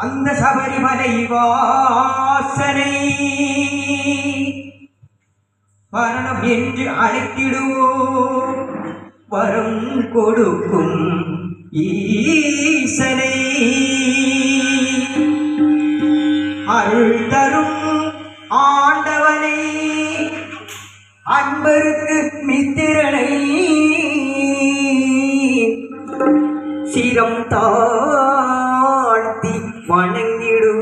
அந்த சபரிமலை வாசனை. மரணம் என்று அழைத்திடுவோம். வரம் கொடுக்கும் ஈசனை. அருள் தரும் ஆண்டவனை அன்பருக்கு மித்திரனை. சிரம் தான் அருளியிடு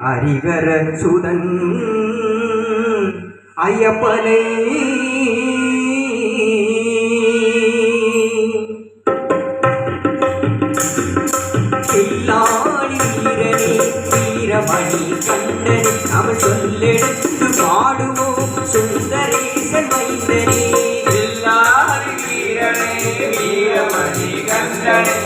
அறிகர சுதன் ஐயப்பனை. வீரமணி கண்டனே அவன் சொல்லெடுத்து பாடுவோம். சுந்தரேசன் வைத்தனே எல்லாரும் வீரனே வீரமணி கண்டனே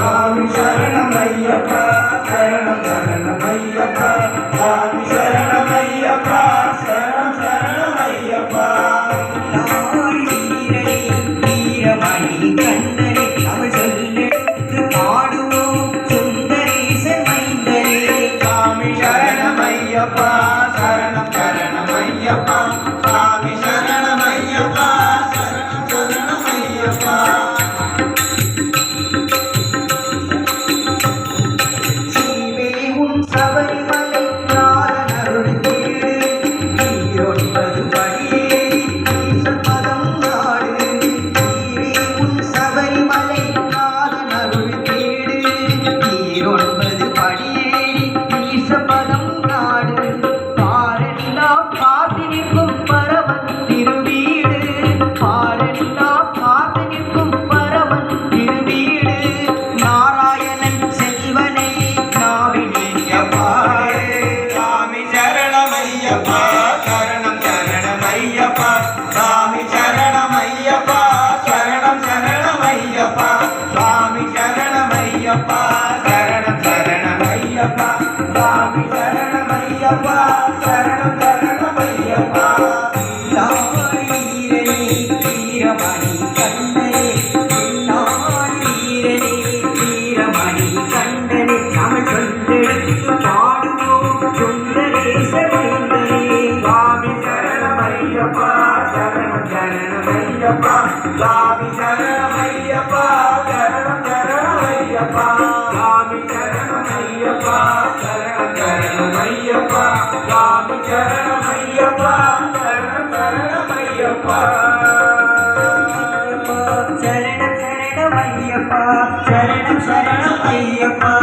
சாமி சரணம் ஐயப்பா சரணம் சரணம் ஐயப்பா சாமி சரணம் ஐயப்பா சரணம் சரணம் ஐயப்பா சரணம் சரணம் ஐயப்பா ஐயப்பா சரணம் சரணம் ஐயப்பா. சாமி சரணம் ஐயப்பா. சரணம் சரணம் ஐயப்பா. சாமி சரணம் ஐயப்பா. சரணம் சரணம் ஐயப்பா. சாமி சரணம் ஐயப்பா. சரணமையப்பா சரணம் சரணமையப்பா சாமி சரணமையப்பா சரணம் சரணமையப்பா சாமி சரணமையப்பா சரணம் சரணமையப்பா சாமி சரணமையப்பா சரணம் சரணமையப்பா சரணம் சரணமையப்பா சரணம் சரணமையப்பா